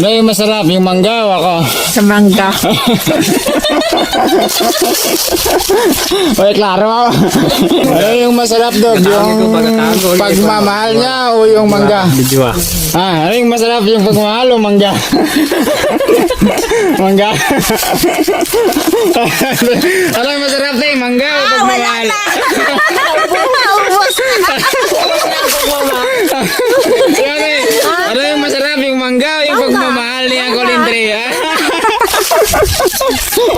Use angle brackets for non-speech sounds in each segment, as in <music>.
Ano yung masarap? Yung mangga o ako? Sa mangga. <laughs> Oy, klaro. ano yung masarap dog? Yung pagmamahal niya o yung mangga? Video ah. Ah, ano yung masarap? Yung pagmamahal o mangga? <laughs> mangga? <laughs> ano yung masarap eh? Mangga o pagmamahal? Yan eh. Ano yung masarap? Yung mangga o yung pagmamahal niya Colindre? ha?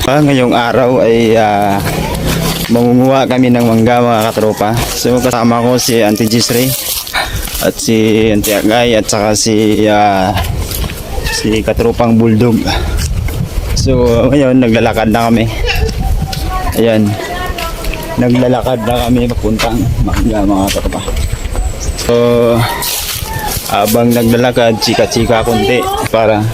Ah, ngayong araw ay ah, mangunguha kami ng mangga mga katropa. So kasama ko si Auntie Gisray at si Auntie Agay at saka si ah, si katropang Bulldog. So ngayon naglalakad na kami. Ayan. Naglalakad na kami papuntang mangga mga katropa. So habang naglalakad, chika-chika konti para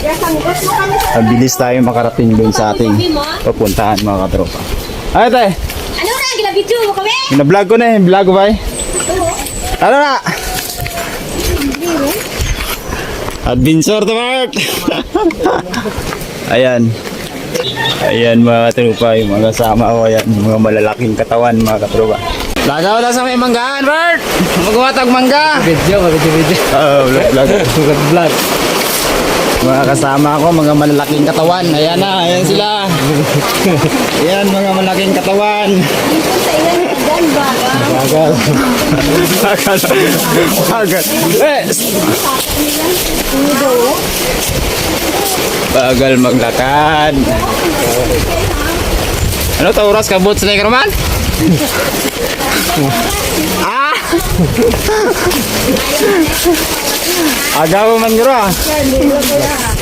mabilis tayo makarating doon sa ating papuntahan mga katropa. Ay, tay! Ano na, gila-video mo kami? Bina-vlog ko na eh. Vlog ko ba eh? Ano na? Adventure to Mark! <laughs> Ayan. Ayan mga katropa, yung mga kasama ko, ayan, mga malalaking katawan mga katropa. Lagaw na sa may manggaan, Bert! Magwatag mangga! Video, video, video. Oo, vlog, vlog. Vlog, vlog. Mga kasama ko, mga malalaking katawan. Ayan na, ayan sila. Ayan, mga malaking katawan. Bagal. Bagal. Bagal. Eh! Bagal maglakad. Ano to oras ka boots na man? Ah! Agaw man guro ah.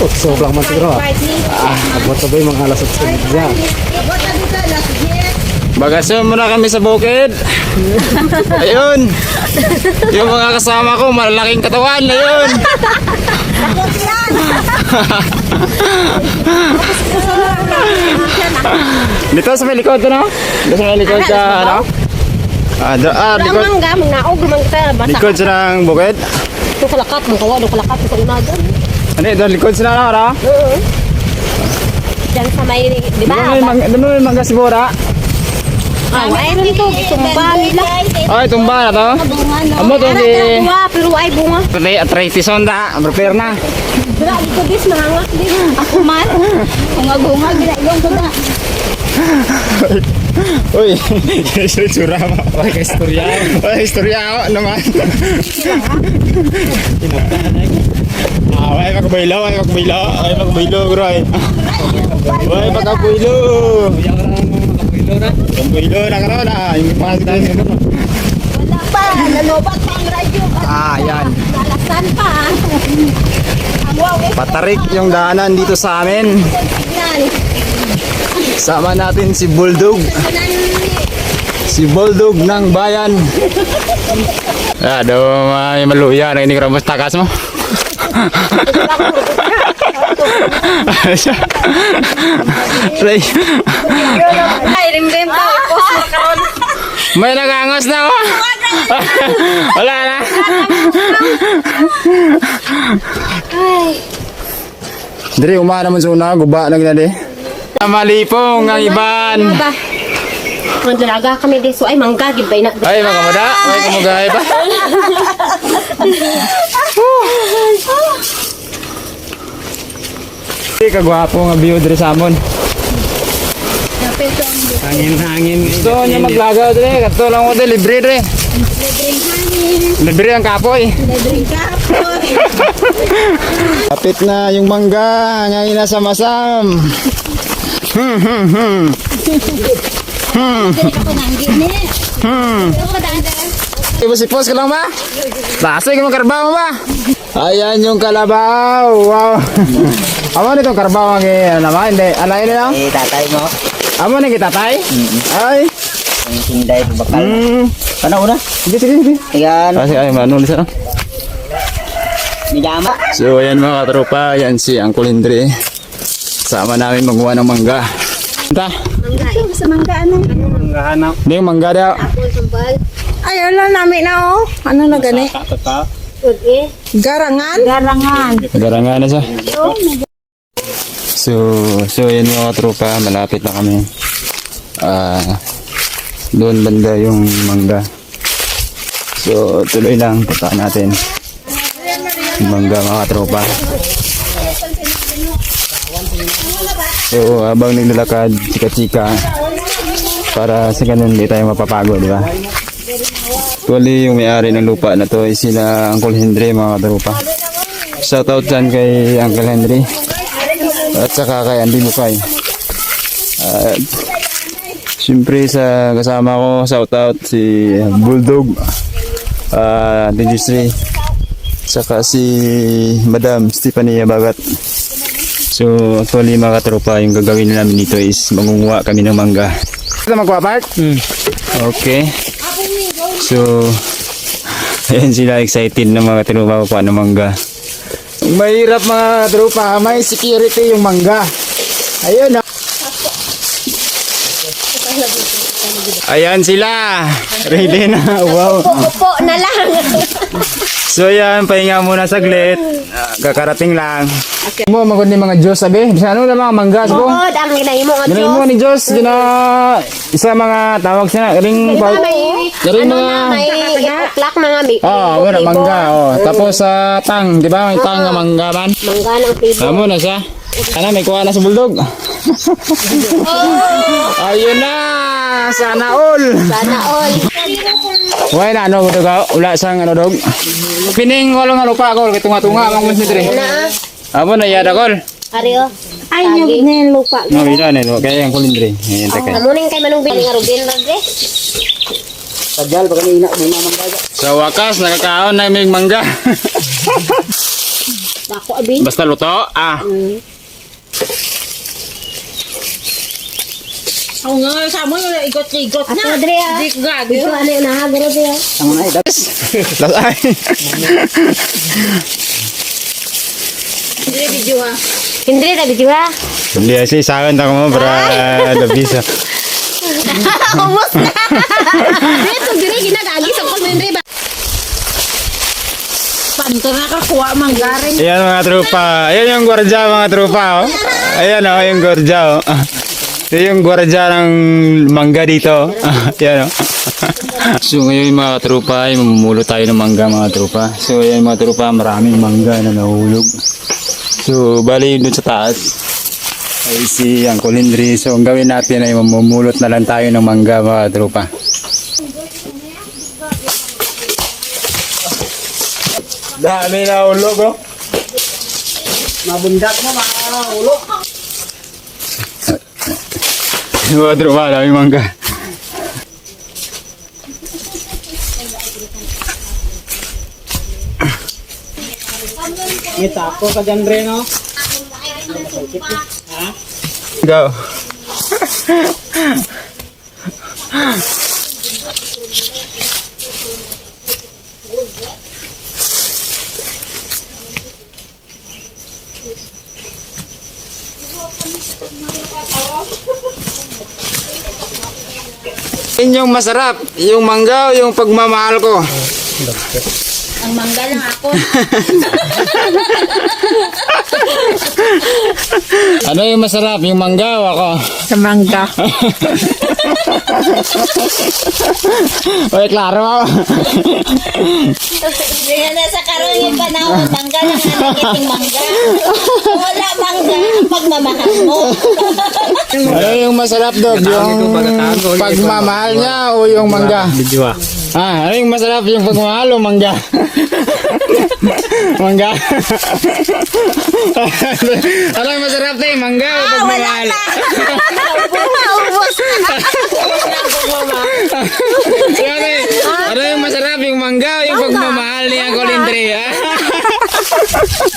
Oh, sobrang man siguro ah. Ah, abot sabay mga alas sa video. Bagaso muna kami sa bukid. Ayun. Yung mga kasama ko, malalaking katawan. Ayun. <laughs> Dito sa may likod, ano? Dito sa may likod sa, ano? Ah, do, ah, likod. Mangga, mangnaog, naman kita. Basta Likod sa ng bukid. Ito kalakat, mga kawa, ito kalakat, ito unagan. Ano, doon likod sa na, ano? Oo. Diyan sa may, di ba? Doon may mangga. Ah, ay rin to, tumba nila. Ay, tumba na to. Amo to, di... bunga, pero ay bunga. Arthritis onda. Prepare na. Dira, dito bis, mahangak din. Ako man. Ungag-ungag, ginailong ko na. Uy, sura mo. Ay, ka istorya. Ay, istorya ako naman. Ah, ay magbaylo, ay magbaylo, ay magbaylo, bro. Ay, ay magbaylo. Na. Magbaylo na ka na. Yung pas na. Wala pa, nalobat pa ang radyo. Ah, yan. Nalasan pa. Patarik yung daanan dito sa amin. Sama natin si Bulldog. Si Bulldog ng bayan. Ah, daw may maluya na ini kerambas takas mo. <laughs> <laughs> Ray, Ring-ring pa. Ipos na karon. may nagangos na oh. <laughs> Wala na. Diri uma naman sa una, guba na ginadi. Malipong ang iban. Ba? Kung dalaga kami di, so ay mangga, gibay na. Ay, mga kamada. Ay, kamugay ba? <laughs> Ay, kagwapo nga view diri sa amon. Hangin, hangin. Gusto niya maglagaw diri, kato lang mo diri, libre diri. Libre ang kapoy. <laughs> Kapit na yung mangga, ngayon na sa masam. Hmm, hmm, hmm. Hmm. Hmm. Ibu si pos ka lang ba? Lasig mo karbaw mo ba? Ayan yung kalabaw. Wow. <laughs> Amo nitong karbaw ang eh, naman. Hindi. Ano yun lang? Eh, tatay mo. Amo na kita tay? Ay. Ang tinday bakal. Hmm. Ano una? Sige, sige, sige. Ayan. Kasi ay manulis ano? Niyama. So ayan mga katropa, ayan si Uncle Indre. Sama namin magawa ng mangga. Ta, Sa mangga, ano? Hanap. hindi yung mangga daw. Ay, wala namin na, oh. Ano na gani? Tata. Good eh. Garangan? Garangan. Garangan na siya. So, so yun mga tropa, malapit na kami. Ah, doon banda yung mangga. So, tuloy lang, punta natin. Mangga mga tropa. So, habang naglalakad, chika-chika, para sa ganun hindi tayo mapapagod, di ba? Actually, yung may-ari ng lupa na to ay sila Uncle Henry, mga tropa. Shoutout dyan kay Uncle Henry. At saka kay Andy Bukay. At siyempre sa kasama ko, shoutout si Bulldog. Uh, Dentistry. Saka si Madam Stephanie Bagat. So actually mga katropa, yung gagawin namin dito is mangunguha kami ng mangga. Ito magkuha part? Okay. So, <laughs> ayan sila excited na mga tropa ko paano mangga. Mahirap mga tropa, may security yung mangga. Ayun ah. Ayan sila! Ready na! Wow! Upo na lang. <laughs> So yan, pahinga muna saglit. Ah, Kakarating lang. Mo magod ni mga Diyos sabi. Sa ano na mga mangga sa ko? Oo, ang ginahimo nga Ganun mo ni Diyos, gina isa mga tawag sila, ring pa. Ano mga na, may itlak na nga. May Oh, wala mangga oh. Tapos sa tang, di ba? May tang nga mangga man. Mangga ng pibo. Amo na siya. Ano, may kuha na sa bulldog. <laughs> Ayun na! Sana all! Sana all. Wala na, ano, dog, wala sang ano, dog. Pining wala nga lupa ko, tunga-tunga, mga mulis ni Na, Amo na, yada kol. Ario. Ay, yung yung lupa. No, bila na. no? Kaya yung kulindre. Ayan, teka. Amunin kay Manong Biling nga Rubin Rodre. Tagal, baka ina mo na mangga. Sa wakas, nakakaon na may mangga. Bako abin. Basta luto. Ah. Ako nga sa mo yung igot-igot Ato na. Rodre ah. Di ko gago. Ito ano yung nahagro Rodre ah. Amo na, idat. Lasay. Hindi video ha. Hindi na video ah. Hindi kasi sa akin ako mo para labisa. Umos na. Dito dire ginagagi sa kulmendre ba. Panto na kakuha manggarin. Ayan mga tropa. Ayan yung gwardya mga tropa. Oh. Ayan oh, yung gwardya. Oh. Ito yung gwardya ng mangga dito. <laughs> Ayan oh. <laughs> so ngayon mga tropa, ay mamumulo tayo ng mangga mga tropa. So ayan mga tropa, maraming mangga na nahulog. So bali doon sa taas ay si Uncle Henry. So ang gawin natin ay mamumulot na lang tayo ng mangga mga tropa. Dami na hulog oh. Mabundak mo, mga ulo. Mga tropa, dami mangga. May tako ka dyan, Bre, no? Go. Yun yung masarap, yung mangga o yung pagmamahal ko. Ang mangga lang ako. <laughs> Ano yung masarap, yung mangga o ako? Sa mangga. <laughs> Oy, klaro ako. Kaya na sa karon yung panahon, mangga lang ang mangga. Wala mangga, ang pagmamahal mo. <laughs> Ano yung masarap, Dog? Yung pagmamahal niya o yung mangga? Ah, ano yung masarap, yung pagmamahal o mangga? <laughs> mangga? <laughs> ano yung masarap tayo, mangga o pagmamahal? Ubus na. ano, yung- masarap, yung mangga o yung pagmamahal ni Uncle Indre? <laughs>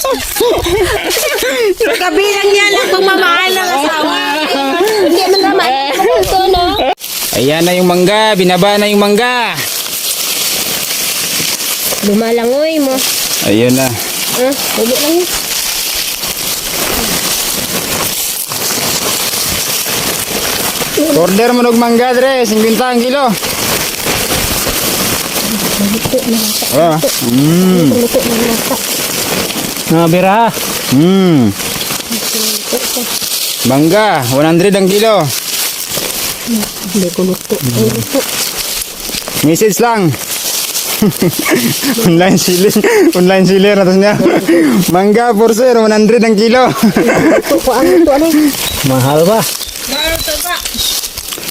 ah? Kabilang yan ang pagmamahal ng asawa. Hindi man naman. Ito no. Ayan na yung mangga, binaba na yung mangga. Lumalangoy mo. Ayun na. Ah, huwag lang yun. Order mo ng mangga, Dre. 50 ang kilo. Ah, mm. Nga bira. Mm. Mangga, 100 ang kilo. Message lang. <laughs> online selling. Online seller atas niya. Mangga for sale, 100 ang kilo. <laughs> Mahal ba?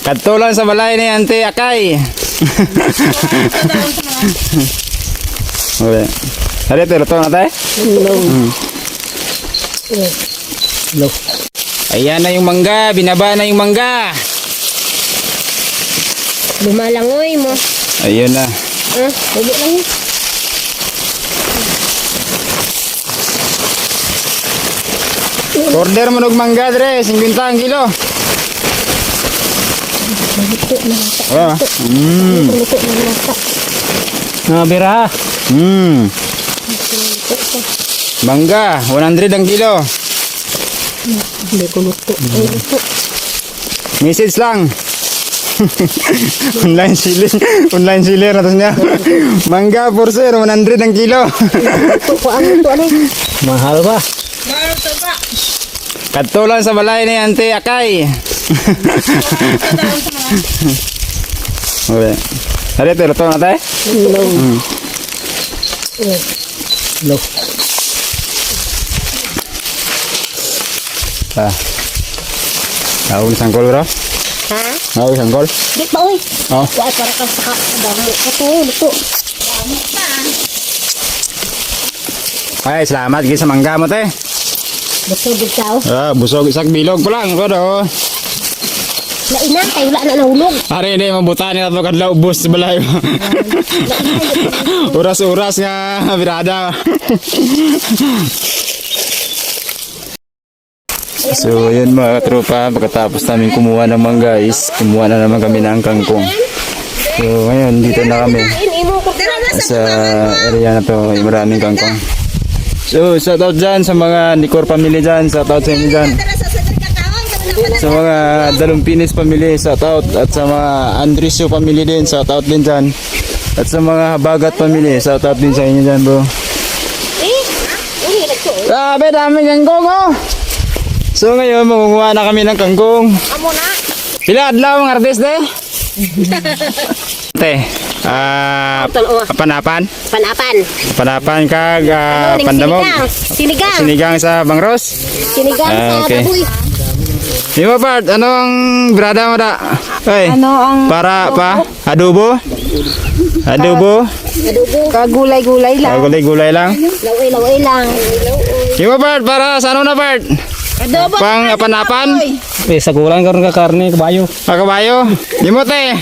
Katulan sa balay ni Ante Akay. Okay. <laughs> Hari ito, luto na tayo? Mm. Lo. Ayan na yung mangga, binaba na yung mangga. Lumalangoy mo. Ayun na. Ah, huwag lang yun. Order mo ng mangga dre, 50 ang kilo. Ah, mm, Nga bira. Mm. Mangga, 100 ang kilo. Message lang. <laughs> online selling. Online seller atas niya. Mangga for sale, 100 ang kilo. Mahal ba? Katulan sa balay ni Ante Akay. <laughs> okay. Hari ito, luto na tayo? Lo. Ah. Tahu sangkol bro? Ha? Tahu sangkol? Di pa, uy. Oh. Wala para ka sa damo ko to. Luto. Ay, salamat gid sa mangga mo te. Gusto bitaw. Ah, busog isak bilog pa lang bro. Laina, kay wala na nahulog. Hari ini mabutan na to kadlaw sa balay. <laughs> Uras-uras nga birada. So yun mga tropa, pagkatapos namin kumuha ng mangga is kumuha na naman kami ng kangkong. So ngayon dito na kami sa area na to, maraming kangkong. So shout out dyan sa mga Nicor family dyan, shout out sa inyo dyan. Sa mga Dalumpinis family, shout out. At sa mga Andresio family din, shout out din dyan. At sa mga Habagat family, shout out din sa inyo dyan bro. Grabe, daming kangkong oh! So ngayon, mangunguha na kami ng kangkong. Amo na. Pila adlaw ang artist eh? <laughs> Te, ah, Tulo. panapan? Panapan. Panapan kag ah, pandamog. Sinigang. Sinigang. Sa Bangros. Sinigang Ah, sa okay. baboy. Di mo part, anong brada mo da? Ay, Ano ang para pa? Adobo? Adobo? Adobo. kagulay-gulay lang? Gulay-gulay lang? Laway-laway lang. Di mo part, para sa ano na part? Adobo. Pang apanapan? Eh, sa kulang karon ka karne kabayo. Pakabayo? Di mo te?